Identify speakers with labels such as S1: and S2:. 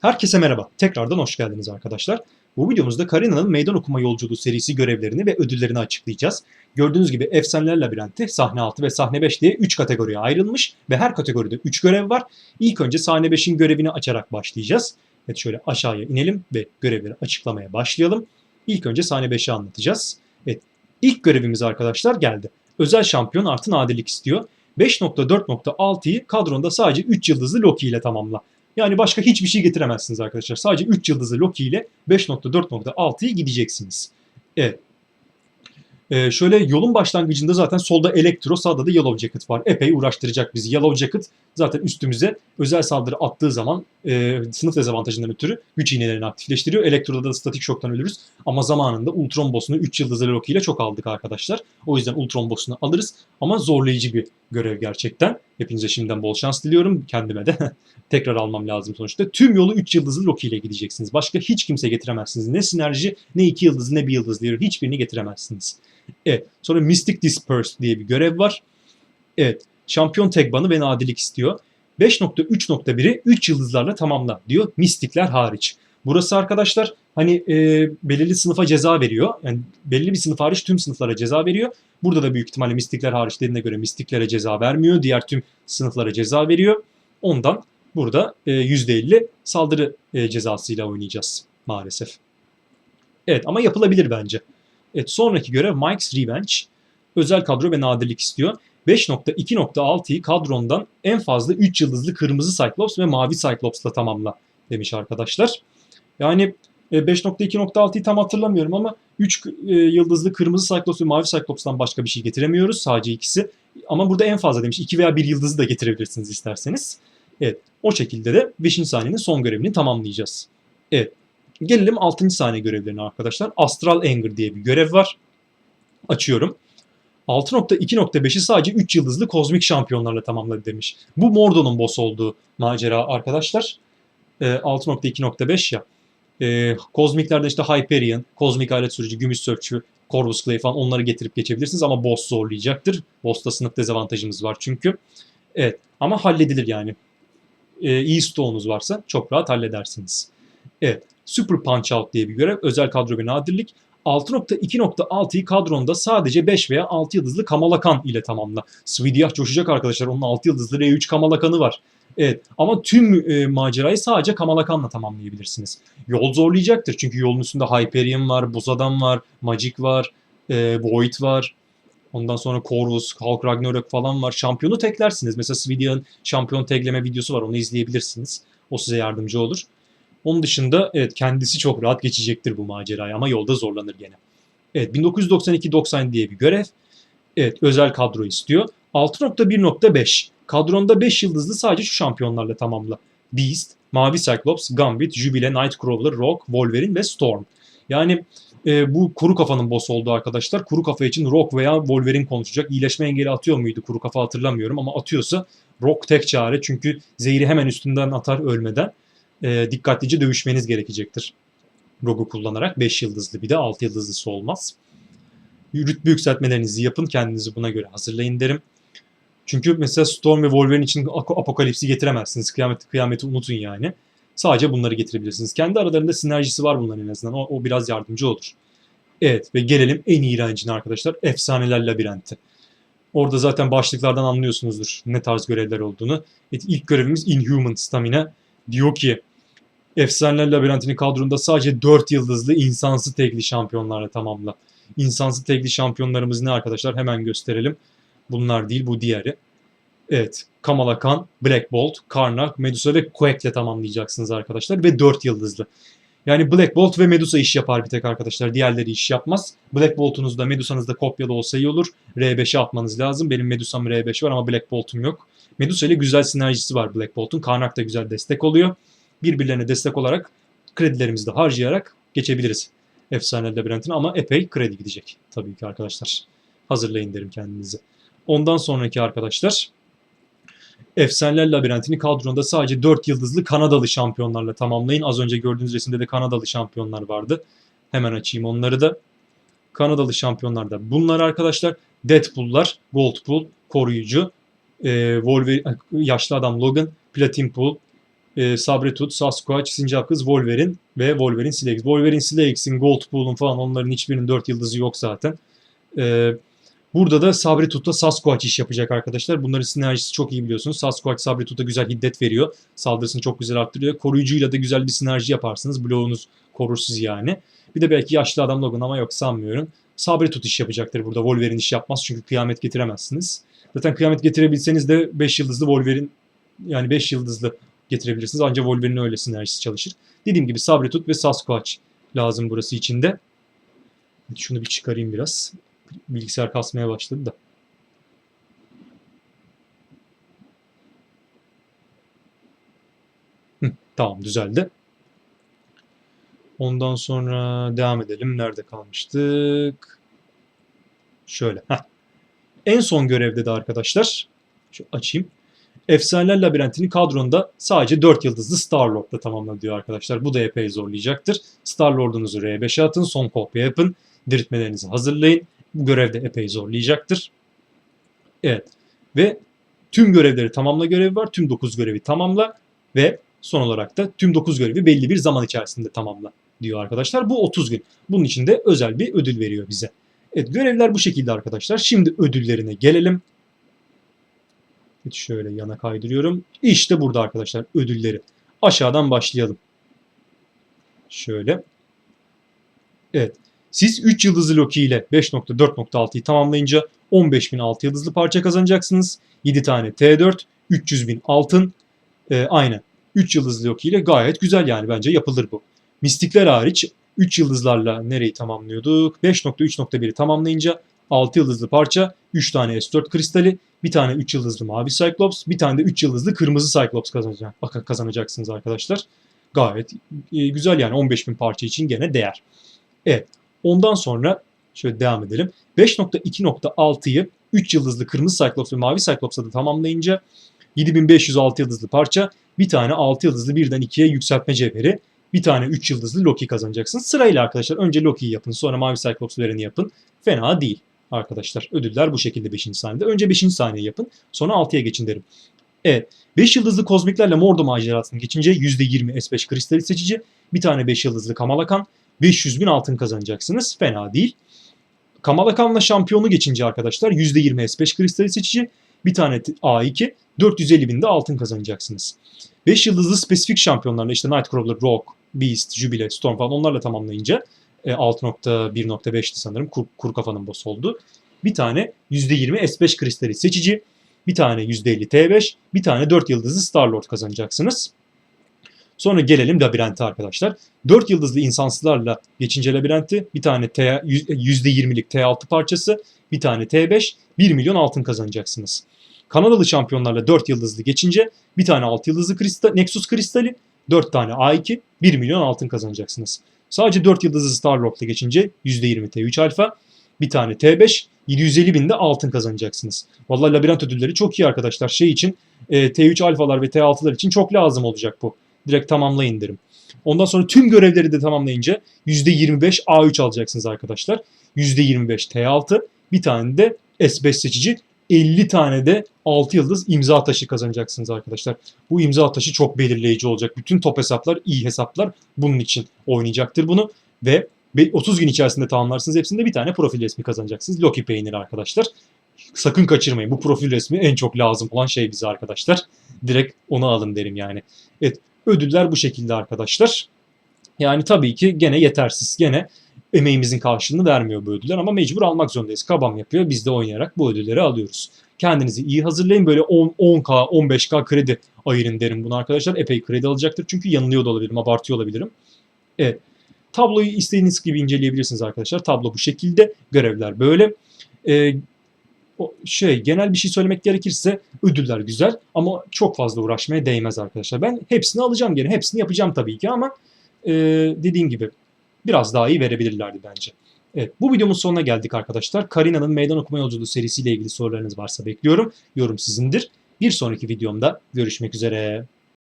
S1: Herkese merhaba. Tekrardan hoş geldiniz arkadaşlar. Bu videomuzda Karina'nın meydan okuma yolculuğu serisi görevlerini ve ödüllerini açıklayacağız. Gördüğünüz gibi Efsaneler Labirenti sahne 6 ve sahne 5 diye 3 kategoriye ayrılmış ve her kategoride 3 görev var. İlk önce sahne 5'in görevini açarak başlayacağız. Evet şöyle aşağıya inelim ve görevleri açıklamaya başlayalım. İlk önce sahne 5'i anlatacağız. Evet ilk görevimiz arkadaşlar geldi. Özel şampiyon artı nadirlik istiyor. 5.4.6'yı kadronda sadece 3 yıldızlı Loki ile tamamla. Yani başka hiçbir şey getiremezsiniz arkadaşlar. Sadece 3 yıldızlı Loki ile 5.4.6'yı gideceksiniz. Evet. Ee, şöyle yolun başlangıcında zaten solda Elektro, sağda da Yellow Jacket var. Epey uğraştıracak bizi. Yellow Jacket zaten üstümüze özel saldırı attığı zaman e, sınıf dezavantajından ötürü güç iğnelerini aktifleştiriyor. Elektro'da da statik şoktan ölürüz. Ama zamanında Ultron boss'unu 3 yıldızlı Loki ile çok aldık arkadaşlar. O yüzden Ultron boss'unu alırız. Ama zorlayıcı bir görev gerçekten. Hepinize şimdiden bol şans diliyorum. Kendime de tekrar almam lazım sonuçta. Tüm yolu 3 yıldızlı Loki ile gideceksiniz. Başka hiç kimse getiremezsiniz. Ne sinerji, ne 2 yıldız, ne 1 yıldız diyor. Hiçbirini getiremezsiniz. Evet. Sonra Mystic Disperse diye bir görev var. Evet. Şampiyon tek banı ve nadilik istiyor. 5.3.1'i 3 yıldızlarla tamamla diyor. Mistikler hariç. Burası arkadaşlar hani e, belirli sınıfa ceza veriyor. Yani belirli bir sınıf hariç tüm sınıflara ceza veriyor. Burada da büyük ihtimalle mistikler hariç dediğine göre mistiklere ceza vermiyor. Diğer tüm sınıflara ceza veriyor. Ondan burada e, %50 saldırı e, cezasıyla oynayacağız maalesef. Evet ama yapılabilir bence. Evet sonraki görev Mike's Revenge. Özel kadro ve nadirlik istiyor. 5.2.6'yı kadrondan en fazla 3 yıldızlı kırmızı Cyclops ve mavi Cyclops'la tamamla demiş arkadaşlar. Yani 5.2.6'yı tam hatırlamıyorum ama 3 yıldızlı kırmızı Cyclops ve mavi Cyclops'tan başka bir şey getiremiyoruz. Sadece ikisi. Ama burada en fazla demiş. 2 veya 1 yıldızı da getirebilirsiniz isterseniz. Evet. O şekilde de 5. sahnenin son görevini tamamlayacağız. Evet. Gelelim 6. sahne görevlerine arkadaşlar. Astral Anger diye bir görev var. Açıyorum. 6.2.5'i sadece 3 yıldızlı kozmik şampiyonlarla tamamladı demiş. Bu Mordo'nun boss olduğu macera arkadaşlar. E, 6.2.5 ya. E, kozmiklerde işte Hyperion, kozmik alet sürücü, gümüş sörfçü, Corvus Clay falan onları getirip geçebilirsiniz ama boss zorlayacaktır. Boss'ta sınıf dezavantajımız var çünkü. Evet ama halledilir yani. E, iyi stoğunuz varsa çok rahat halledersiniz. Evet. Super Punch Out diye bir görev. Özel kadro ve nadirlik. 6.2.6'yı kadronda sadece 5 veya 6 yıldızlı Kamala Khan ile tamamla. Svidiyah coşacak arkadaşlar. Onun 6 yıldızlı R3 Kamala Khan'ı var. Evet ama tüm e, macerayı sadece Kamala Khan'la tamamlayabilirsiniz. Yol zorlayacaktır çünkü yolun üstünde Hyperion var, Buz Adam var, Magic var, e, Void var. Ondan sonra Corvus, Hulk Ragnarok falan var. Şampiyonu teklersiniz. Mesela Svidia'nın şampiyon tekleme videosu var. Onu izleyebilirsiniz. O size yardımcı olur. Onun dışında evet kendisi çok rahat geçecektir bu macerayı ama yolda zorlanır gene. Evet 1992-90 diye bir görev. Evet özel kadro istiyor. 6.1.5 kadronda 5 yıldızlı sadece şu şampiyonlarla tamamla. Beast, Mavi Cyclops, Gambit, Jubile, Nightcrawler, Rock, Wolverine ve Storm. Yani e, bu kuru kafanın boss oldu arkadaşlar. Kuru kafa için Rock veya Wolverine konuşacak. İyileşme engeli atıyor muydu kuru kafa hatırlamıyorum ama atıyorsa Rock tek çare çünkü zehri hemen üstünden atar ölmeden e, dikkatlice dövüşmeniz gerekecektir. Rogu kullanarak 5 yıldızlı bir de 6 yıldızlısı olmaz. Rütbe yükseltmelerinizi yapın kendinizi buna göre hazırlayın derim. Çünkü mesela Storm ve Wolverine için apokalipsi getiremezsiniz. Kıyameti, kıyameti unutun yani. Sadece bunları getirebilirsiniz. Kendi aralarında sinerjisi var bunların en azından. O, o biraz yardımcı olur. Evet ve gelelim en iğrencine arkadaşlar. Efsaneler labirenti. Orada zaten başlıklardan anlıyorsunuzdur ne tarz görevler olduğunu. Evet, ilk görevimiz Inhuman Stamina. Diyor ki Efsaneler Labirentinin kadronda sadece 4 yıldızlı insansı tekli şampiyonlarla tamamla. İnsansı tekli şampiyonlarımız ne arkadaşlar? Hemen gösterelim. Bunlar değil bu diğeri. Evet. Kamala Khan, Black Bolt, Karnak, Medusa ve Quake'le tamamlayacaksınız arkadaşlar. Ve 4 yıldızlı. Yani Black Bolt ve Medusa iş yapar bir tek arkadaşlar. Diğerleri iş yapmaz. Black Bolt'unuz da Medusa'nız da kopyalı olsa iyi olur. R5'e atmanız lazım. Benim Medusa'm R5 var ama Black Bolt'um yok. Medusa ile güzel sinerjisi var Black Bolt'un. Karnak da güzel destek oluyor. Birbirlerine destek olarak kredilerimizi de harcayarak geçebiliriz. Efsane labirentine ama epey kredi gidecek tabii ki arkadaşlar. Hazırlayın derim kendinizi. Ondan sonraki arkadaşlar Efsaneler Labirentini kadronda sadece 4 yıldızlı Kanadalı şampiyonlarla tamamlayın. Az önce gördüğünüz resimde de Kanadalı şampiyonlar vardı. Hemen açayım onları da. Kanadalı şampiyonlar da bunlar arkadaşlar. Deadpool'lar, Goldpool, koruyucu, e, Wolverine, yaşlı adam Logan, Platin Pool, e, e, Sabretooth, Sasquatch, Sincap Kız, Wolverine ve Wolverine Silex. Wolverine Silex'in, Gold Pool'un falan onların hiçbirinin 4 yıldızı yok zaten. E, burada da Sabretooth'ta Sasquatch iş yapacak arkadaşlar. Bunların sinerjisi çok iyi biliyorsunuz. Sasquatch Sabretooth'a güzel hiddet veriyor. Saldırısını çok güzel arttırıyor. Koruyucuyla da güzel bir sinerji yaparsınız. Bloğunuz korur sizi yani. Bir de belki yaşlı adam Logan ama yok sanmıyorum. Sabretooth iş yapacaktır burada. Wolverine iş yapmaz çünkü kıyamet getiremezsiniz. Zaten kıyamet getirebilseniz de 5 yıldızlı Wolverine yani 5 yıldızlı getirebilirsiniz. Ancak Wolverine'in öyle sinerjisi çalışır. Dediğim gibi Sabretooth ve Sasquatch lazım burası içinde. Şunu bir çıkarayım biraz. Bilgisayar kasmaya başladı da. Hı, tamam düzeldi. Ondan sonra devam edelim. Nerede kalmıştık? Şöyle. Heh. En son görevde de arkadaşlar. Şu açayım. Efsaneler Labirentini kadronda sadece 4 yıldızlı Star-Lord'la tamamla diyor arkadaşlar. Bu da epey zorlayacaktır. Star-Lord'unuzu R5'e atın. Son kopya yapın. Diriltmelerinizi hazırlayın. Bu görevde epey zorlayacaktır. Evet. Ve tüm görevleri tamamla görevi var. Tüm 9 görevi tamamla. Ve son olarak da tüm 9 görevi belli bir zaman içerisinde tamamla diyor arkadaşlar. Bu 30 gün. Bunun için de özel bir ödül veriyor bize. Evet görevler bu şekilde arkadaşlar. Şimdi ödüllerine gelelim. Evet, şöyle yana kaydırıyorum. İşte burada arkadaşlar ödülleri. Aşağıdan başlayalım. Şöyle. Evet. Siz 3 yıldızlı Loki ile 5.4.6'yı tamamlayınca 15.000 6 yıldızlı parça kazanacaksınız. 7 tane T4, 300.000 altın. Ee, aynen. 3 yıldızlı Loki ile gayet güzel yani bence yapılır bu. Mistikler hariç 3 yıldızlarla nereyi tamamlıyorduk? 5.3.1'i tamamlayınca 6 yıldızlı parça, 3 tane S4 kristali, bir tane 3 yıldızlı mavi Cyclops, bir tane de 3 yıldızlı kırmızı Cyclops kazanacak, kazanacaksınız arkadaşlar. Gayet e, güzel yani 15.000 parça için gene değer. Evet. Ondan sonra şöyle devam edelim. 5.2.6'yı 3 yıldızlı kırmızı Cyclops ve mavi Cyclops'a da tamamlayınca 7506 yıldızlı parça, bir tane 6 yıldızlı birden 2'ye yükseltme cevheri, bir tane 3 yıldızlı Loki kazanacaksınız. Sırayla arkadaşlar önce Loki'yi yapın sonra Mavi Cyclops vereni yapın. Fena değil arkadaşlar. Ödüller bu şekilde 5. saniyede. Önce 5. saniye yapın sonra 6'ya geçin derim. Evet. 5 yıldızlı kozmiklerle Mordo macerasını geçince %20 S5 kristali seçici, bir tane 5 yıldızlı Kamalakan, 500 bin altın kazanacaksınız. Fena değil. Kamalakan'la şampiyonu geçince arkadaşlar %20 S5 kristali seçici, bir tane A2, 450 bin de altın kazanacaksınız. 5 yıldızlı spesifik şampiyonlarla işte Nightcrawler, Rogue, Beast, Jubile, Storm falan onlarla tamamlayınca e, 6.1.5'ti sanırım. Kur, kur kafanın boss oldu. Bir tane %20 S5 kristali seçici, bir tane %50 T5, bir tane 4 yıldızlı Star-Lord kazanacaksınız. Sonra gelelim labirente arkadaşlar. 4 yıldızlı insansızlarla geçince labirenti bir tane T, %20'lik T6 parçası, bir tane T5, 1 milyon altın kazanacaksınız. Kanadalı şampiyonlarla 4 yıldızlı geçince bir tane 6 yıldızlı kristal, Nexus kristali, 4 tane A2, 1 milyon altın kazanacaksınız. Sadece 4 yıldızlı Starlock'la geçince %20 T3 alfa, bir tane T5, 750 bin de altın kazanacaksınız. Vallahi labirent ödülleri çok iyi arkadaşlar. Şey için e, T3 alfalar ve T6'lar için çok lazım olacak bu. Direkt tamamlayın derim. Ondan sonra tüm görevleri de tamamlayınca %25 A3 alacaksınız arkadaşlar. %25 T6, bir tane de S5 seçici 50 tane de 6 yıldız imza taşı kazanacaksınız arkadaşlar. Bu imza taşı çok belirleyici olacak. Bütün top hesaplar, iyi hesaplar bunun için oynayacaktır bunu. Ve 30 gün içerisinde tamamlarsınız hepsinde bir tane profil resmi kazanacaksınız. Loki peyniri arkadaşlar. Sakın kaçırmayın. Bu profil resmi en çok lazım olan şey bize arkadaşlar. Direkt onu alın derim yani. Evet ödüller bu şekilde arkadaşlar. Yani tabii ki gene yetersiz. Gene emeğimizin karşılığını vermiyor bu ödüller ama mecbur almak zorundayız. Kabam yapıyor. Biz de oynayarak bu ödülleri alıyoruz. Kendinizi iyi hazırlayın. Böyle 10, 10K, 15K kredi ayırın derim bunu arkadaşlar. Epey kredi alacaktır. Çünkü yanılıyor da olabilirim, abartıyor olabilirim. Evet. Tabloyu istediğiniz gibi inceleyebilirsiniz arkadaşlar. Tablo bu şekilde. Görevler böyle. Ee, şey genel bir şey söylemek gerekirse ödüller güzel ama çok fazla uğraşmaya değmez arkadaşlar. Ben hepsini alacağım gene. Hepsini yapacağım tabii ki ama e, dediğim gibi biraz daha iyi verebilirlerdi bence. Evet bu videomuz sonuna geldik arkadaşlar. Karina'nın meydan okuma yolculuğu serisiyle ilgili sorularınız varsa bekliyorum. Yorum sizindir. Bir sonraki videomda görüşmek üzere.